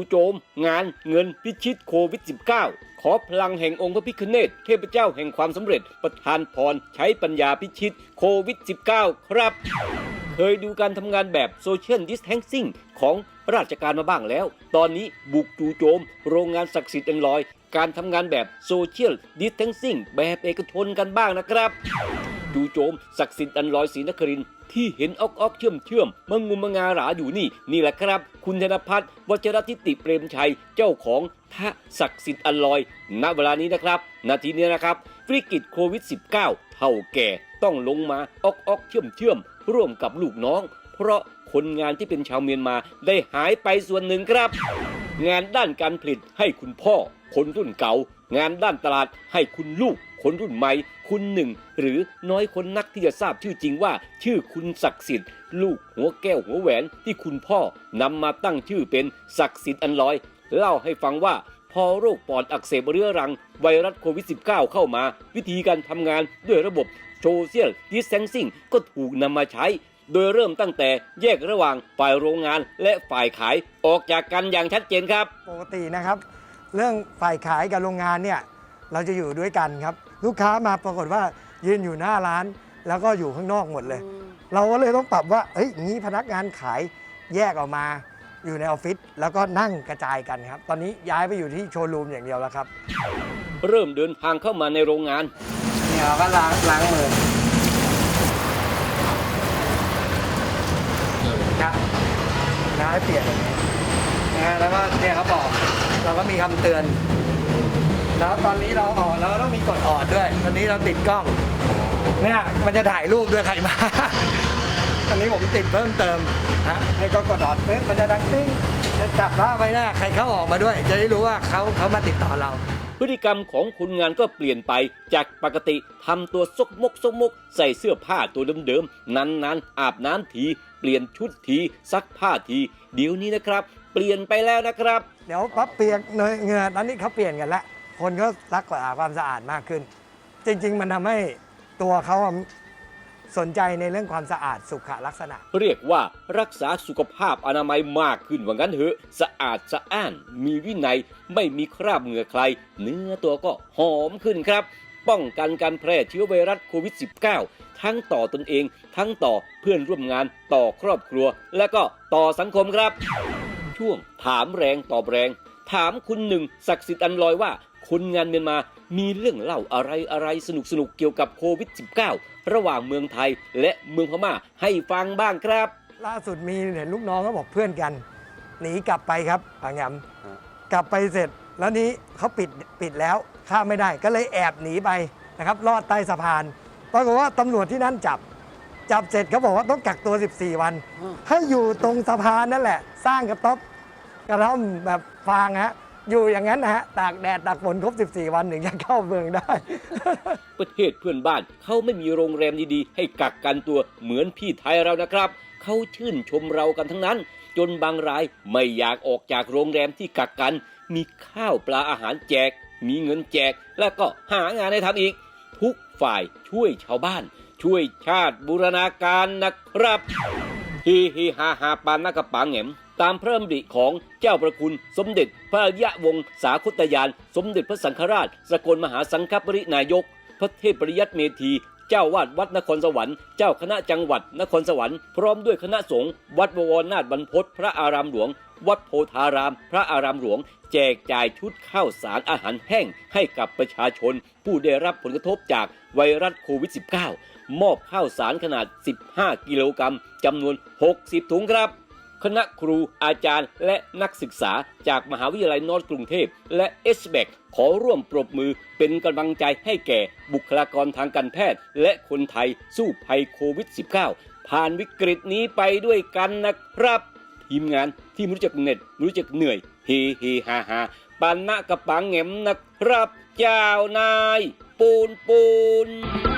จูโจม งานเงินพิชิตโควิด -19 ขอพลังแห่งองค์พระพิฆเนศเทพเจ้าแห่งความสำเร็จ ประทานพรใช้ปัญญาพิชิตโควิด -19 ครับ เคยดูการทำงานแบบโซเชียลดิส a ท c ซิ่งของราชการมาบ้างแล้ว ตอนนี้บุกจูโจม โรงงานศักดิ์สิทธิ์แอนลอย การทำงานแบบโซเชียลดิส a ท c ซิ่งแบบเอกชนกันบ้างนะครับ จูโจมศักดิ์สิทธิ์อันลอยศรีนครินที่เห็นออกออกเชื่อมเชื่อมมังงุมงาหราอยู่นี่ นี่แหละครับ คุณธนพัฒน์วจรทิติเปรมชัยเจ้าของทะศักดิ์สิทธิ์อันลอย ณเวลานี้นะครับ นาทีนี้นะครับวิกฤตโควิด -19 เท่าแก่ต้องลงมาออกออกเชื่อมเชื่อมร่วมกับลูกน้อง เพราะคนงานที่เป็นชาวเมียนมาได้หายไปส่วนหนึ่งครับ งานด้านการผลิตให้คุณพ่อ คนรุ่นเก่า งานด้านตลาดให้คุณลูก คนรุ่นใหม่ คุณหนึ่ง หรือน้อยคนนักที่จะทราบชื่อจริงว่า ชื่อคุณศักดิ์สิทธิ์ลูกหัวแก้วหัวแหวนที่คุณพ่อนำมาตั้งชื่อเป็นศักดิ์สิทธิ์อันลอย เล่าให้ฟังว่าพอโรคปอดอักเสบเรื้อรัง ไวรัสโควิด -19 เข้ามา วิธีการทำงานด้วยระบบโซเชียลดิสแ a นซิ่งก็ถูกนำมาใช้ โดยเริ่มตั้งแต่แยกระหว่างฝ่ายโรงงานและฝ่ายขายออกจากกันอย่างชัดเจนครับ ปกตินะครับ เรื่องฝ่ายขายกับโรงงานเนี่ย เราจะอยู่ด้วยกันครับ ลูกค้ามาปรากฏว่ายืนอยู่หน้าร้าน แล้วก็อยู่ข้างนอกหมดเลย เราก็เลยต้องปรับว่าเฮ้ยงี้พนักงานขายแยกออกมาอยู่ในออฟฟิศแล้วก็นั่งกระจายกันครับ ตอนนี้ย้ายไปอยู่ที่โชว์รูมอย่างเดียวแล้วครับ เริ่มเดินทางเข้ามาในโรงงาน เนี่ยเราก็ล้างล้างมือครับน้าให้เปลี่ยนอย่างนี้นะฮะแล้วก็เนี่ยเขาบอก เราก็มีคำเตือน แล้วตอนนี้เราออกเราต้องมีกดออดด้วย ตอนนี้เราติดกล้อง เนี่ยมันจะถ่ายรูปด้วยใครมา ตอนนี้ผมติดเพิ่มเติมฮะให้ก็กดออดปึ๊บมันจะดังติ้งจะจับว่าไว้หน้าใครเข้าออกมาด้วย จะได้รู้ว่าเขาเขามาติดต่อเรา พฤติกรรมของคนงานก็เปลี่ยนไปจากปกติทำตัวซกมกซกมก ใส่เสื้อผ้าตัวเดิมๆนั้นๆ อาบน้ำทีเปลี่ยนชุดทีซักผ้าที เดี๋ยวนี้นะครับ เปลี่ยนไปแล้วนะครับ เดี๋ยวปั๊บเปียกเนยเหงื่อตอนนี้เขาเปลี่ยนกันแล้ว คนก็รักษาความสะอาดมากขึ้น จริง ๆ มันทำให้ตัวเขาสนใจในเรื่องความสะอาดสุขลักษณะ เรียกว่ารักษาสุขภาพอนามัยมากขึ้นว่างั้นเถอะสะอาดสะอ้าน มีวินัยไม่มีคราบเหงื่อใคร เนื้อตัวก็หอมขึ้นครับ ป้องกันการแพร่เชื้อไวรัสโควิด -19 ทั้งต่อตนเอง ทั้งต่อเพื่อนร่วมงานต่อครอบครัว และก็ต่อสังคมครับ ช่วงถามแรงตอบแรง ถามคุณหนึ่งศักดิ์สิทธิ์อันลอยว่า คนงานเมียนมามีเรื่องเล่าอะไรอะไรสนุกสนุกๆเกี่ยวกับโควิด -19 ระหว่างเมืองไทยและเมืองพม่าให้ฟังบ้างครับ ล่าสุดมีเห็นลูกน้องเขาบอกเพื่อนกัน หนีกลับไปครับปางยำกลับไปเสร็จแล้วนี้เขาปิดปิดแล้วข้ามไม่ได้ก็เลยแอบหนีไปนะครับลอดใต้สะพานปรากฏว่าตำรวจที่นั่นจับ จับเสร็จเขาบอกว่าต้องกักตัว 14 วัน ให้อยู่ตรงสะพานนั่นแหละ สร้างกระต๊อบกระท่อมแบบฟางฮะ อยู่อย่างนั้นนะฮะตากแดดตากฝนครบ 14 วันถึงจะเข้าเมืองได้ ประเทศเพื่อนบ้านเขาไม่มีโรงแรมดีๆ ให้กักกันตัวเหมือนพี่ไทยเรานะครับเขาชื่นชมเรากันทั้งนั้น จนบางรายไม่อยากออกจากโรงแรมที่กักกัน มีข้าวปลาอาหารแจก มีเงินแจก แล้วก็หางานให้ทำอีก ทุกฝ่ายช่วยชาวบ้าน ช่วยชาติบูรณาการนะครับ ฮีฮีฮาฮาปานักระปังแหงมตามพระดำริของเจ้าประคุณสมเด็จพระยะวงศ์สาคุตยาน สมเด็จพระสังฆราช สกลมหาสังฆปรินายก พระเทพปริยัติเมธี เจ้าวาดวัดนครสวรรค์เจ้าคณะจังหวัดนครสวรรค์พร้อมด้วยคณะสงฆ์วัดบวรนาถบรรพตพระอารามหลวง วัดโพธาราม พระอารามหลวง แจกจ่ายชุดข้าวสารอาหารแห้งให้กับประชาชน ผู้ได้รับผลกระทบจากไวรัสโควิด -19 มอบข้าวสารขนาด 15 กิโลกรัมจำนวน 60 ถุงครับ คณะครูอาจารย์และนักศึกษาจากมหาวิทยาลัยนอร์ทกรุงเทพและเอสเบกขอร่วมปรบมือเป็นกำลังใจให้แก่บุคลากรทางการแพทย์ และคนไทยสู้ภัยโควิด -19 ผ่านวิกฤตนี้ไปด้วยกันนะครับ ทีมงานที่ม่รู้จักเหน็ดไม่รู้จักเหนื่อยเฮเฮฮาฮาปันนะกระปังแหงมนะครับ เจ้านาย ปูนปูน